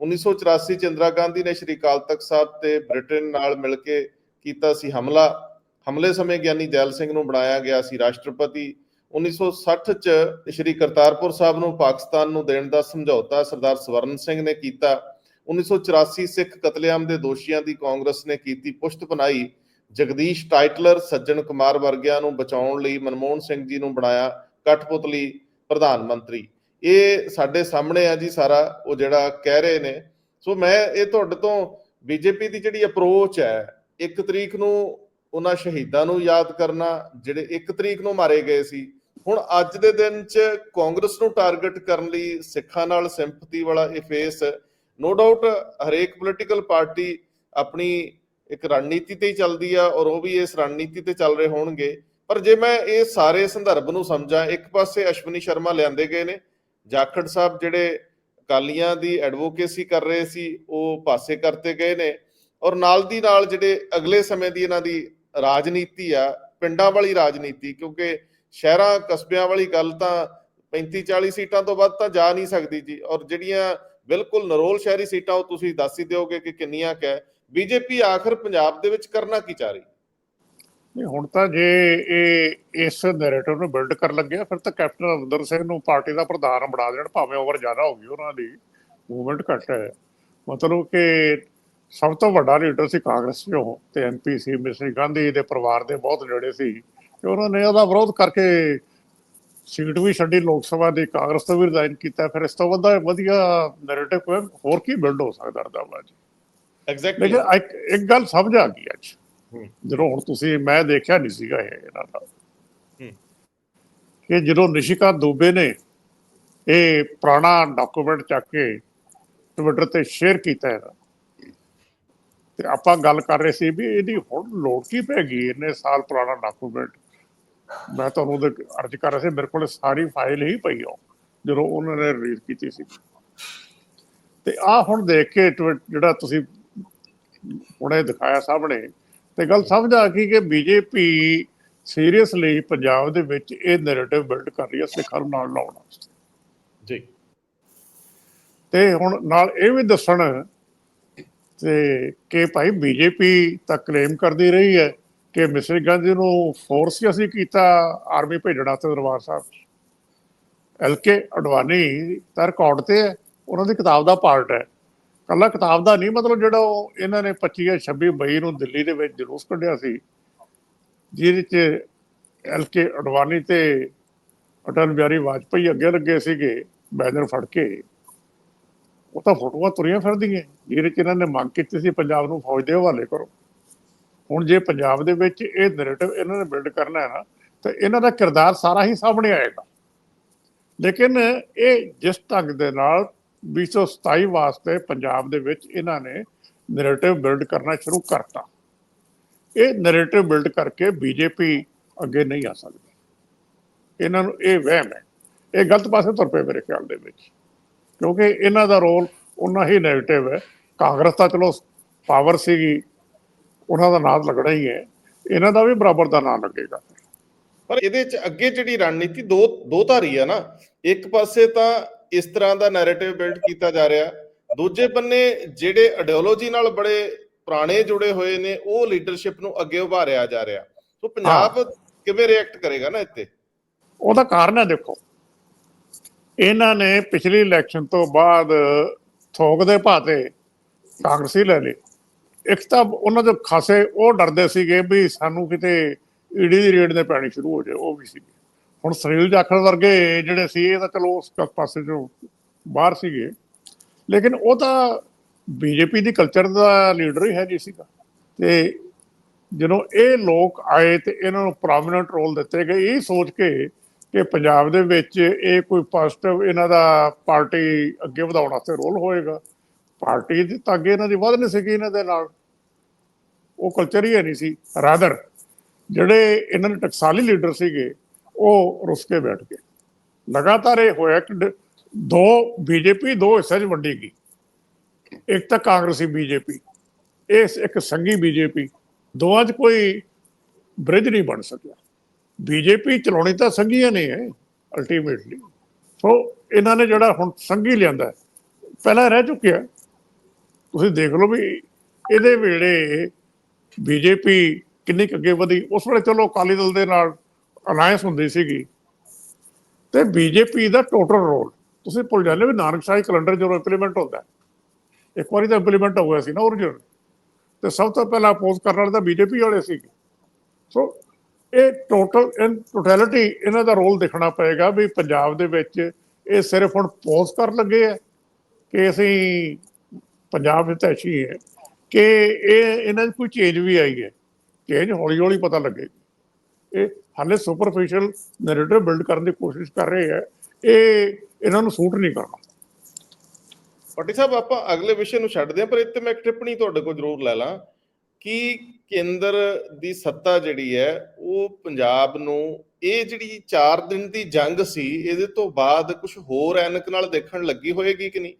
1984 ਚ ਇੰਦਰਾ ਗਾਂਧੀ ਨੇ ਸ਼੍ਰੀ ਅਕਾਲ ਤਖਤ ਸਾਹਿਬ ਤੇ ਬ੍ਰਿਟਨ ਨਾਲ ਮਿਲ ਕੇ ਕੀਤਾ ਸੀ ਹਮਲਾ। ਹਮਲੇ ਸਮੇਂ ਗਿਆਨੀ ਜੈਲ ਸਿੰਘ ਨੂੰ ਬਣਾਇਆ ਗਿਆ ਸੀ ਰਾਸ਼ਟਰਪਤੀ। 1960 ਚ ਸ਼੍ਰੀ ਕਰਤਾਰਪੁਰ ਸਾਹਿਬ ਨੂੰ ਪਾਕਿਸਤਾਨ ਨੂੰ ਦੇਣ ਦਾ ਸਮਝੌਤਾ ਸਰਦਾਰ ਸਵਰਨ ਸਿੰਘ ਨੇ ਕੀਤਾ। 1984 ਸਿੱਖ ਕਤਲੇਆਮ ਦੇ ਦੋਸ਼ੀਆਂ ਦੀ ਕਾਂਗਰਸ ਨੇ ਕੀਤੀ ਪੁਸ਼ਤ ਬਣਾਈ। ਜਗਦੀਸ਼ ਟਾਈਟਲਰ ਸੱਜਣ ਕੁਮਾਰ ਵਰਗਿਆਂ ਨੂੰ ਬਚਾਉਣ ਲਈ ਮਨਮੋਹਨ ਸਿੰਘ ਜੀ ਨੂੰ ਬਣਾਇਆ ਕਠਪੁਤਲੀ ਪ੍ਰਧਾਨ ਮੰਤਰੀ। ਇਹ ਸਾਡੇ ਸਾਹਮਣੇ ਆ ਜੀ ਸਾਰਾ, ਉਹ ਜਿਹੜਾ ਕਹਿ ਰਹੇ ਨੇ। ਸੋ ਮੈਂ ਇਹ ਤੁਹਾਡੇ ਤੋਂ ਬੀਜੇਪੀ ਦੀ ਜਿਹੜੀ ਅਪਰੋਚ ਹੈ, ਇੱਕ ਤਰੀਕ ਨੂੰ ਉਹਨਾਂ ਸ਼ਹੀਦਾਂ ਨੂੰ ਯਾਦ ਕਰਨਾ, ਜਿਹੜੇ ਇੱਕ ਤਰੀਕ ਨੂੰ ਮਾਰੇ ਗਏ ਸੀ, ਹੁਣ ਅੱਜ ਦੇ ਦਿਨ 'ਚ ਕਾਂਗਰਸ ਨੂੰ ਟਾਰਗੇਟ ਕਰਨ ਲਈ ਸਿੱਖਾਂ ਨਾਲ ਸਿੰਪਥੀ ਵਾਲਾ ਇਹ ਫੇਸ ਨੋ ਡਾਊਟ ਹਰੇਕ ਪੋਲੀਟੀਕਲ ਪਾਰਟੀ ਆਪਣੀ ਇੱਕ ਰਣਨੀਤੀ ਤੇ ਹੀ ਚੱਲਦੀ ਆ ਔਰ ਉਹ ਵੀ ਇਸ ਰਣਨੀਤੀ ਤੇ ਚੱਲ ਰਹੇ ਹੋਣਗੇ। ਪਰ ਜੇ ਮੈਂ ਇਹ ਸਾਰੇ ਸੰਦਰਭ ਨੂੰ ਸਮਝਾਂ, ਇੱਕ ਪਾਸੇ ਅਸ਼ਵਨੀ ਸ਼ਰਮਾ ਲਿਆਂਦੇ ਗਏ ਨੇ, ਜਾਖੜ ਸਾਹਿਬ ਜਿਹੜੇ ਅਕਾਲੀਆਂ ਦੀ ਐਡਵੋਕੇਸੀ ਕਰ ਰਹੇ ਸੀ, ਉਹ ਪਾਸੇ ਕਰਤੇ ਗਏ ਨੇ ਔਰ ਨਾਲ ਦੀ ਨਾਲ ਜਿਹੜੇ ਅਗਲੇ ਸਮੇਂ ਦੀ ਇਹਨਾਂ ਦੀ ਰਾਜਨੀਤੀ ਆ, ਪਿੰਡਾਂ ਵਾਲੀ ਰਾਜਨੀਤੀ, ਕਿਉਂਕਿ ਸ਼ਹਿਰਾਂ ਕਸਬਿਆਂ ਵਾਲੀ ਗੱਲ ਤਾਂ 35 40 ਸੀਟਾਂ ਤੋਂ ਵੱਧ ਤਾਂ ਜਾ ਨਹੀਂ ਸਕਦੀ ਜੀ। ਔਰ ਜਿਹੜੀਆਂ ਬਿਲਕੁਲ ਨਰੋਲ ਸ਼ਹਿਰੀ ਸੀਟਾਂ ਉਹ ਤੁਸੀਂ ਦੱਸ ਹੀ ਦਿਓਗੇ ਕਿ ਕਿੰਨੀਆਂ ਕੁ ਬੀਜੇਪੀ ਆਖਰ ਪੰਜਾਬ ਦੇ ਵਿੱਚ ਕਰਨਾ ਕੀ ਚਾਹ ਰਹੀ? ਨਹੀਂ, ਹੁਣ ਤਾਂ ਜੇ ਇਹ ਇਸ ਨੈਰੇਟਿਵ ਨੂੰ ਬਿਲਡ ਕਰਨ ਲੱਗਿਆ ਫਿਰ ਤਾਂ ਕੈਪਟਨ ਅਮਰਿੰਦਰ ਸਿੰਘ ਨੂੰ ਪਾਰਟੀ ਦਾ ਪ੍ਰਧਾਨ ਬਣਾ ਦੇਣ, ਭਾਵੇਂ ਉਮਰ ਜ਼ਿਆਦਾ ਹੋ ਗਈ ਉਹਨਾਂ ਦੀ ਮੂਵਮੈਂਟ ਘੱਟ ਹੈ। ਮਤਲਬ ਕਿ ਸਭ ਤੋਂ ਵੱਡਾ ਲੀਡਰ ਸੀ ਕਾਂਗਰਸ ਚੋਂ ਤੇ ਐਮਪੀ ਸੀ ਮਿਸਰੀ ਗਾਂਧੀ ਦੇ ਪਰਿਵਾਰ ਦੇ ਬਹੁਤ ਨੇੜੇ ਸੀ ਤੇ ਉਹਨਾਂ ਨੇ ਉਹਦਾ ਵਿਰੋਧ ਕਰਕੇ ਸੀਟ ਵੀ ਛੱਡੀ ਲੋਕ ਸਭਾ ਦੀ, ਕਾਂਗਰਸ ਤੋਂ ਵੀ ਰਿਜ਼ਾਈਨ ਕੀਤਾ, ਫਿਰ ਇਸ ਤੋਂ ਵੱਧ ਵਧੀਆ ਨੈਰੇਟਿਵ ਕੋਈ ਹੋਰ ਕੀ ਬਿਲਡ ਹੋ ਸਕਦਾ ਅਰਦਾਵਾ ਜੀ ਐਗਜ਼ੈਕਟਲੀ ਲੇਕਿਨ ਇੱਕ ਇੱਕ ਗੱਲ ਸਮਝ ਆ ਗਈ ਅੱਜ। ਜਦੋਂ ਹੁਣ ਤੁਸੀਂ ਮੈਂ ਦੇਖਿਆ ਨਹੀਂ ਸੀਗਾ ਇਹ ਇਹਨਾਂ ਦਾ। ਕਿ ਜਦੋਂ ਨਿਸ਼ਿਕਾ ਦੂਬੇ ਨੇ ਇਹ ਪੁਰਾਣਾ ਡਾਕੂਮੈਂਟ ਚੱਕ ਕੇ ਟਵਿੱਟਰ ਤੇ ਸ਼ੇਅਰ ਕੀਤਾ ਹੈ ਤੇ ਆਪਾਂ ਗੱਲ ਕਰ ਰਹੇ ਸੀ ਵੀ ਇਹਦੀ ਹੁਣ ਲੋੜ ਕੀ ਪੈ ਗਈ ਇੰਨੇ ਸਾਲ ਪੁਰਾਣਾ ਡਾਕੂਮੈਂਟ ਮੈਂ ਤੁਹਾਨੂੰ ਉਹਦੇ ਅਰਜ਼ ਕਰ ਰਿਹਾ ਸੀ ਮੇਰੇ ਕੋਲ ਸਾਰੀ ਫਾਈਲ ਹੀ ਪਈ ਹੋ ਜਦੋਂ ਉਹਨਾਂ ਨੇ ਰਿਲੀਜ਼ ਕੀਤੀ ਸੀ। ਤੇ ਆ ਹੁਣ ਦੇਖ ਕੇ ਜਿਹੜਾ ਤੁਸੀਂ ਹੁਣੇ ਦਿਖਾਇਆ ਸਾਹਮਣੇ। ਤੇ ਗੱਲ ਸਮਝ ਆ ਗਈ ਕਿ ਬੀਜੇਪੀ ਸੀਰੀਅਸਲੀ ਪੰਜਾਬ ਦੇ ਵਿੱਚ ਇਹ ਨੈਰੇਟਿਵ ਬਿਲਡ ਕਰ ਰਹੀ ਹੈ ਸਿੱਖਾਂ ਨੂੰ ਨਾਲ ਲਾਉਣ ਵਾਸਤੇ। ਜੀ। ਤੇ ਹੁਣ ਨਾਲ ਇਹ ਵੀ ਦੱਸਣ ਤੇ ਕਿ ਭਾਈ ਬੀਜੇਪੀ ਤਾਂ ਕਲੇਮ ਕਰਦੀ ਰਹੀ ਹੈ ਕਿ ਮਿਸਰੀ ਗਾਂਧੀ ਨੂੰ ਫੋਰਸ ਹੀ ਅਸੀਂ ਕੀਤਾ ਆਰਮੀ ਭੇਜਣਾ ਤੇ ਦਰਬਾਰ ਸਾਹਿਬ। ਐਲਕੇ ਅਡਵਾਨੀ ਤਾਂ ਰਿਕਾਰਡ ਤੇ ਹੈ ਉਹਨਾਂ ਦੀ ਕਿਤਾਬ ਦਾ ਪਾਰਟ ਹੈ। ਕੱਲਾ ਕਿਤਾਬ ਦਾ ਨਹੀਂ, ਮਤਲਬ ਜਿਹੜਾ ਉਹ ਇਹਨਾਂ ਨੇ 25 ਜਾਂ 26 ਮਈ ਨੂੰ ਦਿੱਲੀ ਦੇ ਵਿੱਚ ਜਲੂਸ ਕੱਢਿਆ ਸੀ, ਜਿਹਦੇ ਚ ਐਲ ਕੇ ਅਡਵਾਨੀ ਤੇ ਅਟਲ ਬਿਹਾਰੀ ਵਾਜਪਾਈ ਅੱਗੇ ਲੱਗੇ ਸੀਗੇ, ਬੈਨਰ ਫੜ ਕੇ। ਉਹ ਤਾਂ ਫੋਟੋਆਂ ਤੁਰੀਆਂ ਫਿਰਦੀਆਂ, ਜਿਹਦੇ ਚ ਇਹਨਾਂ ਨੇ ਮੰਗ ਕੀਤੀ ਸੀ ਪੰਜਾਬ ਨੂੰ ਫੌਜ ਦੇ ਹਵਾਲੇ ਕਰੋ। ਹੁਣ ਜੇ ਪੰਜਾਬ ਦੇ ਵਿੱਚ ਇਹ ਨੈਰੇਟਿਵ ਇਹਨਾਂ ਨੇ ਬਿਲਡ ਕਰਨਾ ਹੈ ਨਾ, ਤਾਂ ਇਹਨਾਂ ਦਾ ਕਿਰਦਾਰ ਸਾਰਾ ਹੀ ਸਾਹਮਣੇ ਆਏਗਾ। ਲੇਕਿਨ ਇਹ ਜਿਸ ਢੰਗ ਦੇ ਨਾਲ 227 ਵਾਸਤੇ ਪੰਜਾਬ ਦੇ ਵਿੱਚ ਇਹਨਾਂ ਨੇ ਨੈਰੇਟਿਵ ਬਿਲਡ ਕਰਨਾ ਸ਼ੁਰੂ ਕਰਤਾ। ਇਹ ਨੈਰੇਟਿਵ ਬਿਲਡ ਕਰਕੇ ਬੀਜੇਪੀ ਅੱਗੇ ਨਹੀਂ ਆ ਸਕਦੀ। ਇਹਨਾਂ ਨੂੰ ਇਹ ਵਹਿਮ ਹੈ। ਇਹ ਗਲਤ ਪਾਸੇ ਤੁਰ ਪਏ ਮੇਰੇ ਖਿਆਲ ਦੇ ਵਿੱਚ। ਕਿਉਂਕਿ ਇਹਨਾਂ ਦਾ ਰੋਲ ਉਨਾ ਹੀ ਨੈਗੇਟਿਵ ਹੈ। ਕਾਂਗਰਸ ਤਾਂ ਚਲੋ ਪਾਵਰ ਸੀਗੀ। ਉਹਨਾਂ ਦਾ ਨਾਮ ਲੱਗਣਾ ਹੀ ਹੈ। ਇਹਨਾਂ ਦਾ ਵੀ ਬਰਾਬਰ ਦਾ ਨਾਮ ਲੱਗੇਗਾ। ਪਰ ਇਹਦੇ ਚ ਅੱਗੇ ਜਿਹੜੀ ਰਣਨੀਤੀ ਦੋ ਦੋ ਧਾਰੀ ਆ ਨਾ, ਇੱਕ ਪਾਸੇ ਤਾਂ ਇਸ ਤਰ੍ਹਾਂ ਦਾ ਨੈਰੇਟਿਵ ਬਿਲਡ ਕੀਤਾ ਜਾ ਰਿਹਾ। ਦੂਜੇ ਬੰਨੇ ਜਿਹੜੇ ਆਈਡੀਓਲੋਜੀ ਨਾਲ ਬੜੇ ਪੁਰਾਣੇ ਜੁੜੇ ਹੋਏ ਨੇ ਉਹ ਲੀਡਰਸ਼ਿਪ ਨੂੰ ਅੱਗੇ ਉਭਾਰਿਆ ਜਾ ਰਿਹਾ। ਸੋ ਪੰਜਾਬ ਕਿਵੇਂ ਰਿਐਕਟ ਕਰੇਗਾ ਨਾ ਇੱਥੇ? ਉਹਦਾ ਕਾਰਨ ਹੈ ਦੇਖੋ ਇਹਨਾਂ ਨੇ ਪਿਛਲੀ ਇਲੈਕਸ਼ਨ ਤੋਂ ਬਾਅਦ ਥੋਕ ਦੇ ਭਾਤੇ ਕਾਂਗਰਸੀ ਲੈ ਲਏ ਇੱਕ ਤਾਂ ਉਹਨਾਂ ਦੇ ਖਾਸੇ ਉਹ ਡਰਦੇ ਸੀਗੇ ਵੀ ਸਾਨੂੰ ਕਿਤੇ ਈਡੀ ਦੀ ਰੇਡ ਦੇ ਪੈਣੀ ਸ਼ੁਰੂ ਹੋ ਜਾਏ ਉਹ ਵੀ ਸੀ ਹੁਣ ਸੁਨੀਲ ਜਾਖੜ ਵਰਗੇ ਜਿਹੜੇ ਸੀ, ਇਹ ਤਾਂ ਚਲੋ ਉਸ ਪਾਸੇ ਤੋਂ ਬਾਹਰ ਸੀਗੇ। ਲੇਕਿਨ ਉਹ ਤਾਂ ਬੀਜੇਪੀ ਦੀ ਕਲਚਰ ਦਾ ਲੀਡਰ ਹੀ ਹੈ ਜੀ ਸੀਗਾ। ਤੇ ਜਦੋਂ ਇਹ ਲੋਕ ਆਏ ਤੇ ਇਹਨਾਂ ਨੂੰ ਪ੍ਰੋਮਿਨੈਂਟ ਰੋਲ ਦਿੱਤੇ ਗਏ, ਇਹ ਸੋਚ ਕੇ ਕਿ ਪੰਜਾਬ ਦੇ ਵਿੱਚ ਇਹ ਕੋਈ ਪੋਜ਼ਿਟਿਵ ਇਹਨਾਂ ਦਾ ਪਾਰਟੀ ਅੱਗੇ ਵਧਾਉਣ ਵਾਸਤੇ ਰੋਲ ਹੋਏਗਾ। ਪਾਰਟੀ ਦੀ ਤਾਂ ਅੱਗੇ ਇਹਨਾਂ ਦੀ ਵਧ ਨਹੀਂ ਸੀਗੀ ਇਹਨਾਂ ਦੇ ਨਾਲ। ਉਹ ਕਲਚਰ ਹੀ ਹੈ ਨਹੀਂ ਸੀ। ਰਾਦਰ ਜਿਹੜੇ ਇਹਨਾਂ ਦੇ ਟਕਸਾਲੀ ਲੀਡਰ ਸੀਗੇ ਉਹ ਰੁੱਸ ਕੇ ਬੈਠ ਗਏ। ਲਗਾਤਾਰ ਇਹ ਹੋਇਆ ਕਿ ਡ- ਦੋ ਬੀਜੇਪੀ, ਦੋ ਹਿੱਸੇ 'ਚ ਵੰਡੀ ਗਈ। ਇੱਕ ਤਾਂ ਕਾਂਗਰਸੀ ਬੀਜੇਪੀ ਇਸ ਇੱਕ ਸੰਘੀ ਬੀਜੇਪੀ। ਦੋਵਾਂ 'ਚ ਕੋਈ ਬ੍ਰਿਜ ਨਹੀਂ ਬਣ ਸਕਿਆ। ਬੀਜੇਪੀ ਚਲਾਉਣੀ ਤਾਂ ਸੰਘੀਆਂ ਨੇ ਹੈ ਅਲਟੀਮੇਟਲੀ ਸੋ ਇਹਨਾਂ ਨੇ ਜਿਹੜਾ ਹੁਣ ਸੰਘੀ ਲਿਆਂਦਾ, ਪਹਿਲਾਂ ਰਹਿ ਚੁੱਕਿਆ। ਤੁਸੀਂ ਦੇਖ ਲਓ ਵੀ ਇਹਦੇ ਵੇਲੇ ਬੀਜੇਪੀ ਕਿੰਨੀ ਕੁ ਅੱਗੇ ਵਧੀ। ਉਸ ਵੇਲੇ ਚਲੋ ਅਕਾਲੀ ਦਲ ਦੇ ਨਾਲ ਅਲਾਈਅੰਸ ਹੁੰਦੀ ਸੀਗੀ। ਤੇ ਬੀਜੇਪੀ ਦਾ ਟੋਟਲ ਰੋਲ ਤੁਸੀਂ ਭੁੱਲ ਜਾਂਦੇ ਵੀ ਨਾਨਕ ਨਾਨਕਸ਼ਾਹੀ ਕੈਲੰਡਰ ਜਦੋਂ ਇੰਪਲੀਮੈਂਟ ਹੁੰਦਾ ਇੱਕ ਵਾਰੀ ਤਾਂ ਇੰਪਲੀਮੈਂਟ ਹੋ ਗਿਆ ਸੀ ਨਾ original ਤੇ ਸਭ ਤੋਂ ਪਹਿਲਾਂ ਅਪੋਜ਼ ਕਰਨ ਵਾਲੇ ਤਾਂ ਬੀਜੇਪੀ ਵਾਲੇ ਸੀਗੇ। ਸੋ ਇਹ ਟੋਟਲ ਇਨ ਟੋਟੈਲਿਟੀ ਇਹਨਾਂ ਦਾ ਰੋਲ ਦੇਖਣਾ ਪਏਗਾ ਵੀ ਪੰਜਾਬ ਦੇ ਵਿੱਚ ਇਹ ਸਿਰਫ ਹੁਣ ਪੋਜ਼ ਕਰਨ ਲੱਗੇ ਆ ਕਿ ਅਸੀਂ ਪੰਜਾਬ ਵਿੱਚ ਐਸੀ ਹੈ। ਕਿ ਇਹ, ਇਹਨਾਂ 'ਚ ਕੋਈ ਚੇਂਜ ਵੀ ਆਈ ਹੈ। ਚੇਂਜ ਹੌਲੀ ਹੌਲੀ ਪਤਾ ਲੱਗੇਗੀ। ਇਹ ਹਾਲੇ ਸੁਪਰਫੀਸ਼ੀਅਲ ਨੈਰੇਟਿਵ ਬਿਲਡ ਕਰਨ ਦੀ ਕੋਸ਼ਿਸ਼ ਕਰ ਰਹੇ ਹੈ ਇਹ ਇਹਨਾਂ ਨੂੰ ਸੂਟ ਨਹੀਂ ਕਰਨਾ। ਪੱਟੀ ਸਾਹਿਬ, ਆਪਾਂ ਅਗਲੇ ਵਿਸ਼ੇ ਨੂੰ ਛੱਡਦੇ ਹਾਂ, ਪਰ ਇੱਥੇ ਮੈਂ ਇੱਕ ਟਿੱਪਣੀ ਤੁਹਾਡੇ ਕੋਲ ਜ਼ਰੂਰ ਲੈ ਲਾਂ ਕਿ ਕੇਂਦਰ ਦੀ ਸੱਤਾ ਜਿਹੜੀ ਹੈ, ਉਹ ਪੰਜਾਬ ਨੂੰ ਇਹ ਜਿਹੜੀ 4 ਦਿਨ ਦੀ ਜੰਗ ਸੀ, ਇਹਦੇ ਤੋਂ ਬਾਅਦ ਕੁਝ ਹੋਰ ਐਨਕ ਨਾਲ ਦੇਖਣ ਲੱਗੀ ਹੋਏਗੀ ਕਿ ਨਹੀਂ?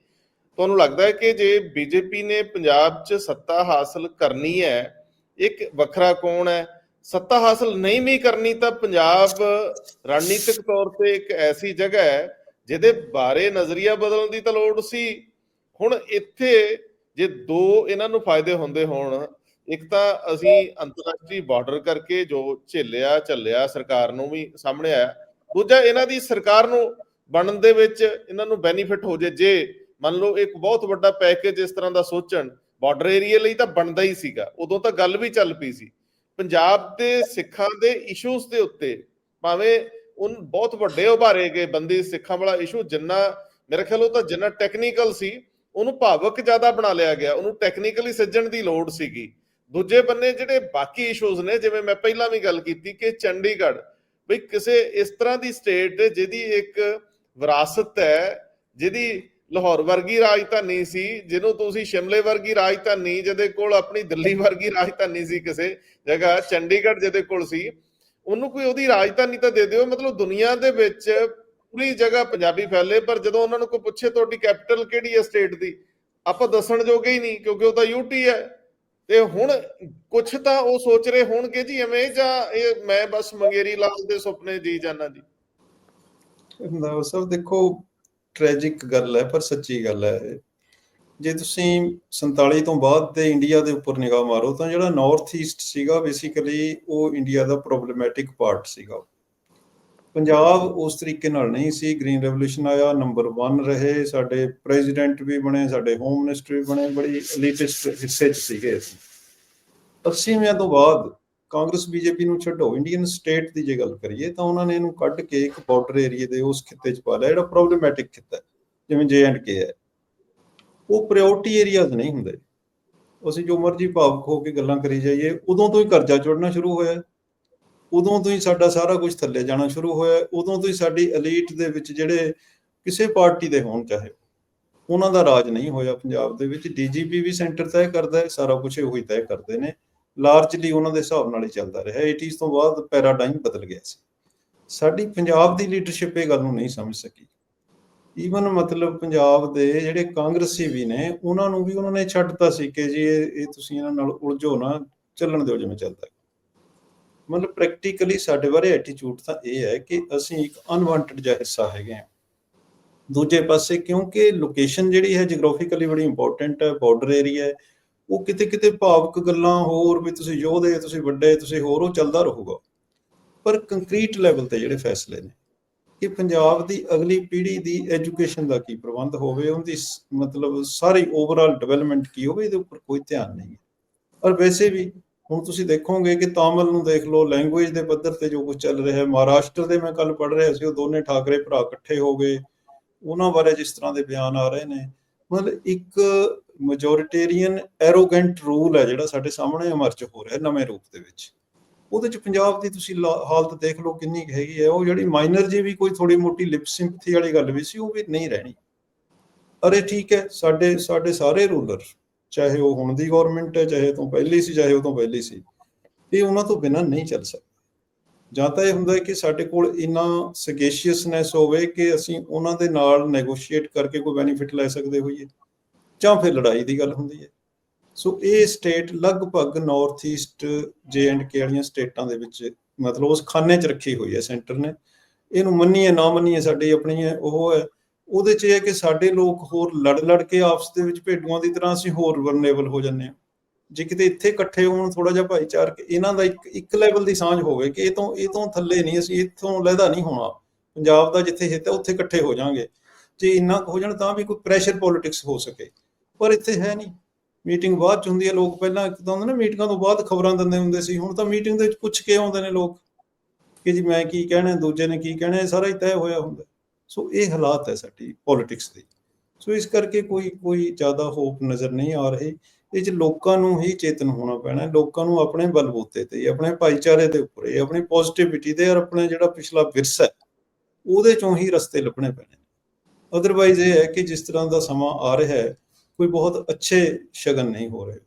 ਤੁਹਾਨੂੰ ਲੱਗਦਾ ਹੈ ਕਿ ਜੇ ਬੀਜੇਪੀ ਨੇ ਪੰਜਾਬ 'ਚ ਸੱਤਾ ਹਾਸਲ ਕਰਨੀ ਹੈ, ਇੱਕ ਵੱਖਰਾ ਕੌਣ ਹੈ? ਸੱਤਾ ਹਾਸਲ ਨਹੀਂ ਵੀ ਕਰਨੀ ਤਾਂ ਪੰਜਾਬ ਰਣਨੀਤਿਕ ਤੌਰ ਤੇ ਇੱਕ ਐਸੀ ਜਗ੍ਹਾ ਹੈ ਜਿਹਦੇ ਬਾਰੇ ਨਜ਼ਰੀਆ ਬਦਲਣ ਦੀ ਤਾਂ ਲੋੜ ਸੀ। ਹੁਣ ਇੱਥੇ ਜੇ ਦੋ ਇਹਨਾਂ ਨੂੰ ਫਾਇਦੇ ਹੁੰਦੇ ਹੋਣ, ਇੱਕ ਤਾਂ ਅਸੀਂ ਅੰਤਰਰਾਸ਼ਟਰੀ ਬਾਰਡਰ ਕਰਕੇ ਜੋ ਝੇਲਿਆ, ਝੱਲਿਆ ਸਰਕਾਰ ਨੂੰ ਵੀ ਸਾਹਮਣੇ ਆਇਆ। ਦੂਜਾ ਇਹਨਾਂ ਦੀ ਸਰਕਾਰ ਨੂੰ ਬਣਨ ਦੇ ਵਿੱਚ ਇਹਨਾਂ ਨੂੰ ਬੈਨੀਫਿਟ ਹੋ ਜੇ ਜੇ ਮੰਨ ਲਓ ਇੱਕ ਬਹੁਤ ਵੱਡਾ ਪੈਕੇਜ ਇਸ ਤਰ੍ਹਾਂ ਦਾ ਸੋਚਣ, ਬਾਰਡਰ ਏਰੀਆ ਲਈ ਤਾਂ ਬਣਦਾ ਹੀ ਸੀਗਾ। ਉਦੋਂ ਤਾਂ ਗੱਲ ਵੀ ਚੱਲ ਪਈ ਸੀ। ਪੰਜਾਬ ਦੇ ਸਿੱਖਾਂ ਦੇ ਇਸ਼ੂਸ ਦੇ ਉੱਤੇ ਭਾਵੇਂ ਉਹ ਬਹੁਤ ਵੱਡੇ ਉਭਾਰੇ ਗਏ ਬੰਦੀ ਸਿੱਖਾਂ ਵਾਲਾ ਇਸ਼ੂ ਜਿੰਨਾ ਮੇਰੇ ਖਿਆਲ ਉਹ ਤਾਂ ਜਿੰਨਾ ਟੈਕਨੀਕਲ ਸੀ, ਉਹਨੂੰ ਭਾਵਕ ਜ਼ਿਆਦਾ ਬਣਾ ਲਿਆ ਗਿਆ, ਉਹਨੂੰ ਟੈਕਨੀਕਲੀ ਸੱਜਣ ਦੀ ਲੋੜ ਸੀਗੀ। ਦੂਜੇ ਬੰਨੇ ਜਿਹੜੇ ਬਾਕੀ ਇਸ਼ੂਜ਼ ਨੇ, ਜਿਵੇਂ ਮੈਂ ਪਹਿਲਾਂ ਵੀ ਗੱਲ ਕੀਤੀ ਕਿ ਚੰਡੀਗੜ੍ਹ ਵੀ ਕਿਸੇ ਇਸ ਤਰ੍ਹਾਂ ਦੀ ਸਟੇਟ ਜਿਹਦੀ ਇੱਕ ਵਿਰਾਸਤ ਹੈ, ਜਿਹਦੀ ਲਾਹੌਰ ਵਰਗੀ ਰਾਜਧਾਨੀ ਸੀ, ਜਿਹਨੂੰ ਤੁਸੀਂ ਸ਼ਿਮਲੇ ਵਰਗੀ ਰਾਜਧਾਨੀ, ਜਿਹਦੇ ਕੋਲ ਆਪਣੀ ਦਿੱਲੀ ਵਰਗੀ ਰਾਜਧਾਨੀ ਸੀ ਕਿਸੇ ਜਗ੍ਹਾ, ਚੰਡੀਗੜ੍ਹ ਜਿਹਦੇ ਕੋਲ ਸੀ, ਉਹਨੂੰ ਕੋਈ ਉਹਦੀ ਰਾਜਧਾਨੀ ਤਾਂ ਦੇ ਦਿਓ, ਮਤਲਬ ਦੁਨੀਆ ਦੇ ਵਿੱਚ ਪੂਰੀ ਜਗ੍ਹਾ ਪੰਜਾਬੀ ਫੈਲੇ, ਪਰ ਜਦੋਂ ਉਹਨਾਂ ਨੂੰ ਕੋਈ ਪੁੱਛੇ ਤੁਹਾਡੀ ਕੈਪੀਟਲ ਕਿਹੜੀ ਹੈ ਸਟੇਟ ਦੀ, ਆਪਾਂ ਦੱਸਣ ਜੋਗੇ ਹੀ ਨਹੀਂ, ਕਿਉਂਕਿ ਉਹ ਤਾਂ ਯੂਟੀ ਹੈ। ਤੇ ਹੁਣ ਕੁਝ ਤਾਂ ਉਹ ਸੋਚ ਰਹੇ ਹੋਣਗੇ ਜੀ ਐਵੇਂ, ਜਾਂ ਇਹ ਮੈਂ ਬਸ ਮੰਗੇਰੀ ਲਾਲ ਦੇ ਸੁਪਨੇ ਜੀ ਜਾਨਾ ਜੀ। ਰੰਧਾਵਾ ਸਾਹਿਬ ਦੇਖੋ ਟ੍ਰੈਜਿਕ ਗੱਲ ਹੈ, ਪਰ ਸੱਚੀ ਗੱਲ ਹੈ ਇਹ। ਜੇ ਤੁਸੀਂ 47 ਤੋਂ ਬਾਅਦ ਦੇ ਇੰਡੀਆ ਦੇ ਉੱਪਰ ਨਿਗਾਹ ਮਾਰੋ, ਤਾਂ ਜਿਹੜਾ ਨਾਰਥ ਈਸਟ ਸੀਗਾ ਬੇਸਿਕਲੀ ਉਹ ਇੰਡੀਆ ਦਾ ਪ੍ਰੋਬਲਮੈਟਿਕ ਪਾਰਟ ਸੀਗਾ ਪੰਜਾਬ ਉਸ ਤਰੀਕੇ ਨਾਲ ਨਹੀਂ ਸੀ ਗ੍ਰੀਨ ਰੈਵੋਲੂਸ਼ਨ ਆਇਆ ਨੰਬਰ 1 ਰਹੇ, ਸਾਡੇ ਪ੍ਰੈਜ਼ੀਡੈਂਟ ਵੀ ਬਣੇ, ਸਾਡੇ ਹੋਮ ਮਿਨਿਸਟਰ ਵੀ ਬਣੇ, ਬੜੀ ਐਲੀਟਿਸਟ ਹਿੱਸੇ 'ਚ ਸੀਗੇ ਅਸੀਂ ਪੱਛਮੀਆਂ ਤੋਂ ਬਾਅਦ ਕਾਂਗਰਸ ਬੀਜੇਪੀ ਨੂੰ ਛੱਡੋ ਇੰਡੀਅਨ ਸਟੇਟ ਦੀ ਜੇ ਗੱਲ ਕਰੀਏ ਤਾਂ ਉਹਨਾਂ ਨੇ ਇਹਨੂੰ ਕੱਢ ਕੇ ਇੱਕ ਬਾਰਡਰ ਏਰੀਆ ਦੇ ਉਸ ਖਿੱਤੇ 'ਚ ਪਾ ਲਿਆ ਜਿਹੜਾ ਪ੍ਰੋਬਲਮੈਟਿਕ ਖਿੱਤਾ ਹੈ, ਜਿਵੇਂ ਜੇ ਐਂਡ ਕੇ ਹੈ। ਉਹ ਪ੍ਰਾਇੋਰਟੀ ਏਰੀਆਜ਼ ਨਹੀਂ ਹੁੰਦੇ। ਅਸੀਂ ਜੋ ਮਰਜ਼ੀ ਭਾਵੁਕ ਹੋ ਕੇ ਗੱਲਾਂ ਕਰੀ ਜਾਈਏ ਉਦੋਂ ਤੋਂ ਹੀ ਕਰਜ਼ਾ ਚੁੜਨਾ ਸ਼ੁਰੂ ਹੋਇਆ। ਉਦੋਂ ਤੋਂ ਹੀ ਸਾਡਾ ਸਾਰਾ ਕੁਝ ਥੱਲੇ ਜਾਣਾ ਸ਼ੁਰੂ ਹੋਇਆ। ਉਦੋਂ ਤੋਂ ਹੀ ਸਾਡੀ ਐਲੀਟ ਦੇ ਵਿੱਚ ਜਿਹੜੇ ਕਿਸੇ ਪਾਰਟੀ ਦੇ ਹੋਣ ਚਾਹੇ ਉਹਨਾਂ ਦਾ ਰਾਜ ਨਹੀਂ ਹੋਇਆ ਪੰਜਾਬ ਦੇ ਵਿੱਚ। ਡੀਜੀਪੀ ਵੀ ਸੈਂਟਰ ਤੈਅ ਕਰਦਾ ਹੈ ਸਾਰਾ ਕੁਝ ਉਹੀ ਤੈਅ ਕਰਦੇ ਨੇ। ਲਾਰਜਲੀ ਉਹਨਾਂ ਦੇ ਹਿਸਾਬ ਨਾਲ ਹੀ ਚੱਲਦਾ ਰਿਹਾ। 80s ਤੋਂ ਬਾਅਦ ਪੈਰਾਡਾਈਮ ਬਦਲ ਗਿਆ ਸੀ। ਸਾਡੀ ਪੰਜਾਬ ਦੀ ਲੀਡਰਸ਼ਿਪ ਇਹ ਗੱਲ ਨੂੰ ਨਹੀਂ ਸਮਝ ਸਕੀ। ਈਵਨ ਮਤਲਬ ਪੰਜਾਬ ਦੇ ਜਿਹੜੇ ਕਾਂਗਰਸੀ ਵੀ ਨੇ, ਉਹਨਾਂ ਨੂੰ ਵੀ ਉਹਨਾਂ ਨੇ ਛੱਡਤਾ ਸੀ ਕਿ ਜੀ ਇਹ ਤੁਸੀਂ ਇਹਨਾਂ ਨਾਲ ਉਲਝੋ ਨਾ, ਚੱਲਣ ਦਿਓ ਜਿਵੇਂ ਚੱਲਦਾ ਮਤਲਬ ਪ੍ਰੈਕਟੀਕਲੀ ਸਾਡੇ ਬਾਰੇ ਐਟੀਟਿਊਡ ਤਾਂ ਇਹ ਹੈ ਕਿ ਅਸੀਂ ਇੱਕ ਅਨਵਾਂਟਡ ਜਿਹਾ ਹਿੱਸਾ ਹੈਗੇ ਹਾਂ। ਦੂਜੇ ਪਾਸੇ ਕਿਉਂਕਿ ਲੋਕੇਸ਼ਨ ਜਿਹੜੀ ਹੈ ਜੀਓਗ੍ਰਾਫਿਕਲੀ ਬੜੀ ਇੰਪੋਰਟੈਂਟ ਹੈ ਬਾਰਡਰ ਏਰੀਆ ਹੈ। ਉਹ ਕਿਤੇ ਕਿਤੇ ਭਾਵਕ ਗੱਲਾਂ ਹੋਰ ਵੀ ਤੁਸੀਂ ਯੋਧੇ, ਤੁਸੀਂ ਵੱਡੇ, ਤੁਸੀਂ ਹੋਰ ਉਹ ਚੱਲਦਾ ਰਹੂਗਾ। ਪਰ ਕੰਕਰੀਟ ਲੈਵਲ ਤੇ ਜਿਹੜੇ ਫੈਸਲੇ ਨੇ, ਕਿ ਪੰਜਾਬ ਦੀ ਅਗਲੀ ਪੀੜ੍ਹੀ ਦੀ ਐਜੂਕੇਸ਼ਨ ਦਾ ਕੀ ਪ੍ਰਬੰਧ ਹੋਵੇ, ਉਹਦੀ ਮਤਲਬ ਸਾਰੀ ਓਵਰਆਲ ਡਿਵੈਲਪਮੈਂਟ ਕੀ ਹੋਵੇ, ਇਹਦੇ ਉੱਪਰ ਕੋਈ ਧਿਆਨ ਨਹੀਂ ਹੈ। ਔਰ ਵੈਸੇ ਵੀ ਹੁਣ ਤੁਸੀਂ ਦੇਖੋਗੇ ਕਿ ਤਾਮਿਲ ਨੂੰ ਦੇਖ ਲਓ ਲੈਂਗੁਏਜ ਦੇ ਪੱਧਰ ਤੇ ਜੋ ਕੁਝ ਚੱਲ ਰਿਹਾ ਹੈ, ਮਹਾਰਾਸ਼ਟਰ ਦੇ ਮੈਂ ਕੱਲ ਪੜ੍ਹ ਰਿਹਾ ਸੀ, ਉਹ ਦੋਨੇ ਠਾਕਰੇ ਭਰਾ ਇਕੱਠੇ ਹੋ ਗਏ। ਉਹਨਾਂ ਬਾਰੇ ਜਿਸ ਤਰ੍ਹਾਂ ਦੇ ਬਿਆਨ ਆ ਰਹੇ ਨੇ, ਮਤਲਬ ਇੱਕ ਮੈਜੋਰਿਟੇਰੀਅਨ ਐਰੋਗੈਂਟ ਰੂਲ ਹੈ ਜਿਹੜਾ ਸਾਡੇ ਸਾਹਮਣੇ ਅਮਰਚ ਹੋ ਰਿਹਾ ਨਵੇਂ ਰੂਪ ਦੇ ਵਿੱਚ। ਉਹਦੇ ਚ ਪੰਜਾਬ ਦੀ ਤੁਸੀਂ ਲਾ- ਹਾਲਤ ਦੇਖ ਲਓ ਕਿੰਨੀ ਕੁ ਹੈਗੀ ਹੈ। ਉਹ ਜਿਹੜੀ ਮਾਈਨਰ ਜੀ ਵੀ ਕੋਈ ਥੋੜੀ ਮੋਟੀ ਲਿਪ ਸਿੰਪਥੀ ਵਾਲੀ ਗੱਲ ਵੀ ਸੀ, ਉਹ ਵੀ ਨਹੀਂ ਰਹਿਣੀ। ਅਰੇ ਠੀਕ ਹੈ, ਸਾਡੇ ਸਾਡੇ ਸਾਰੇ ਰੂਲਰ ਚਾਹੇ ਉਹ ਹੁਣ ਦੀ ਗਵਰਨਮੈਂਟ ਹੈ, ਚਾਹੇ ਤੋਂ ਪਹਿਲੀ ਸੀ, ਚਾਹੇ ਉਹ ਤੋਂ ਪਹਿਲੀ ਸੀ, ਇਹ ਉਹਨਾਂ ਤੋਂ ਬਿਨਾਂ ਨਹੀਂ ਚੱਲ ਸਕਦਾ। ਜਾਂ ਤਾਂ ਇਹ ਹੁੰਦਾ ਕਿ ਸਾਡੇ ਕੋਲ ਇੰਨਾ ਸਗੇਸ਼ੀਅਸਨੈਸ ਹੋਵੇ ਕਿ ਅਸੀਂ ਉਹਨਾਂ ਦੇ ਨਾਲ ਨੈਗੋਸ਼ੀਏਟ ਕਰਕੇ ਕੋਈ ਬੈਨੀਫਿਟ ਲੈ ਸਕਦੇ ਹੋਈਏ। ਜਾਂ ਫਿਰ ਲੜਾਈ ਦੀ ਗੱਲ ਹੁੰਦੀ ਹੈ। ਸੋ ਇਹ ਸਟੇਟ ਲਗਭਗ north east J and K ਵਾਲੀਆਂ ਸਟੇਟਾਂ ਦੇ ਵਿੱਚ, ਮਤਲਬ ਉਸ ਖਾਨੇ 'ਚ ਰੱਖੀ ਹੋਈ ਹੈ ਸੈਂਟਰ ਨੇ। ਇਹਨੂੰ ਮੰਨੀਏ, ਨਾ ਮੰਨੀਏ, ਸਾਡੀ ਆਪਣੀ ਹੈ ਉਹ ਹੈ। ਉਹਦੇ 'ਚ ਇਹ ਹੈ ਕਿ ਸਾਡੇ ਲੋਕ ਹੋਰ ਲੜ ਲੜ ਕੇ ਆਪਸ ਦੇ ਵਿੱਚ ਭੇਡੂਆਂ ਦੀ ਤਰ੍ਹਾਂ ਅਸੀਂ ਹੋਰ ਵਰਨੇਬਲ ਹੋ ਜਾਂਦੇ ਹਾਂ। ਜੇ ਕਿਤੇ ਇੱਥੇ ਇਕੱਠੇ ਹੋਣ ਥੋੜਾ ਜਿਹਾ ਭਾਈਚਾਰਕ, ਇਹਨਾਂ ਦਾ ਇੱਕ ਇੱਕ ਲੈਵਲ ਦੀ ਸਾਂਝ ਹੋਵੇ ਕਿ ਇਹ ਤੋਂ ਇਹ ਤੋਂ ਥੱਲੇ ਨਹੀਂ, ਅਸੀਂ ਇੱਥੋਂ ਲਹਿਦਾ ਨਹੀਂ ਹੋਣਾ। ਪੰਜਾਬ ਦਾ ਜਿੱਥੇ ਹਿੱਤ ਹੈ, ਉੱਥੇ ਇਕੱਠੇ ਹੋ ਜਾਾਂਗੇ। ਜੇ ਇੰਨਾ ਕੁ ਹੋ ਜਾਣ ਤਾਂ ਵੀ ਕੋਈ ਪ੍ਰੈਸ਼ਰ ਪੋਲਿਟਿਕਸ ਹੋ ਸਕੇ। ਪਰ ਇੱਥੇ ਹੈ ਨਹੀਂ। ਮੀਟਿੰਗ ਬਾਅਦ ਚ ਹੁੰਦੀ ਹੈ, ਲੋਕ ਪਹਿਲਾਂ ਇੱਕ ਤਾਂ ਹੁੰਦੇ ਨਾ ਮੀਟਿੰਗਾਂ ਤੋਂ ਬਾਅਦ ਖਬਰਾਂ ਦਿੰਦੇ ਹੁੰਦੇ ਸੀ। ਹੁਣ ਤਾਂ ਮੀਟਿੰਗ ਦੇ ਵਿੱਚ ਪੁੱਛ ਕੇ ਆਉਂਦੇ ਨੇ ਲੋਕ ਕਿ ਜੀ ਮੈਂ ਕੀ ਕਹਿਣਾ, ਦੂਜੇ ਨੇ ਕੀ ਕਹਿਣਾ ਸਾਰਾ ਹੀ ਤੈਅ ਹੋਇਆ ਹੁੰਦਾ। ਸੋ ਇਹ ਹਾਲਾਤ ਹੈ ਸਾਡੀ ਪੋਲਿਟਿਕਸ ਦੀ। ਸੋ ਇਸ ਕਰਕੇ ਕੋਈ ਕੋਈ ਜ਼ਿਆਦਾ ਹੋਪ ਨਜ਼ਰ ਨਹੀਂ ਆ ਰਹੀ। ਇਹ ਚ ਲੋਕਾਂ ਨੂੰ ਹੀ ਚੇਤਨ ਹੋਣਾ ਪੈਣਾ। ਲੋਕਾਂ ਨੂੰ ਆਪਣੇ ਬਲਬੂਤੇ ਤੇ, ਆਪਣੇ ਭਾਈਚਾਰੇ ਦੇ ਉੱਪਰ ਆਪਣੀ ਪੋਜ਼ਿਟਿਵਿਟੀ ਤੇ ਔਰ ਆਪਣਾ ਜਿਹੜਾ ਪਿਛਲਾ ਵਿਰਸਾ ਹੈ, ਉਹਦੇ ਚੋਂ ਹੀ ਰਸਤੇ ਲੱਭਣੇ ਪੈਣੇ ਅਦਰਵਾਈਜ਼ ਇਹ ਹੈ ਕਿ ਜਿਸ ਤਰ੍ਹਾਂ ਦਾ ਸਮਾਂ ਆ ਰਿਹਾ ਹੈ ਕੋਈ ਬਹੁਤ ਅੱਛੇ ਸ਼ਗਨ ਨਹੀਂ ਹੋ ਰਹੇ।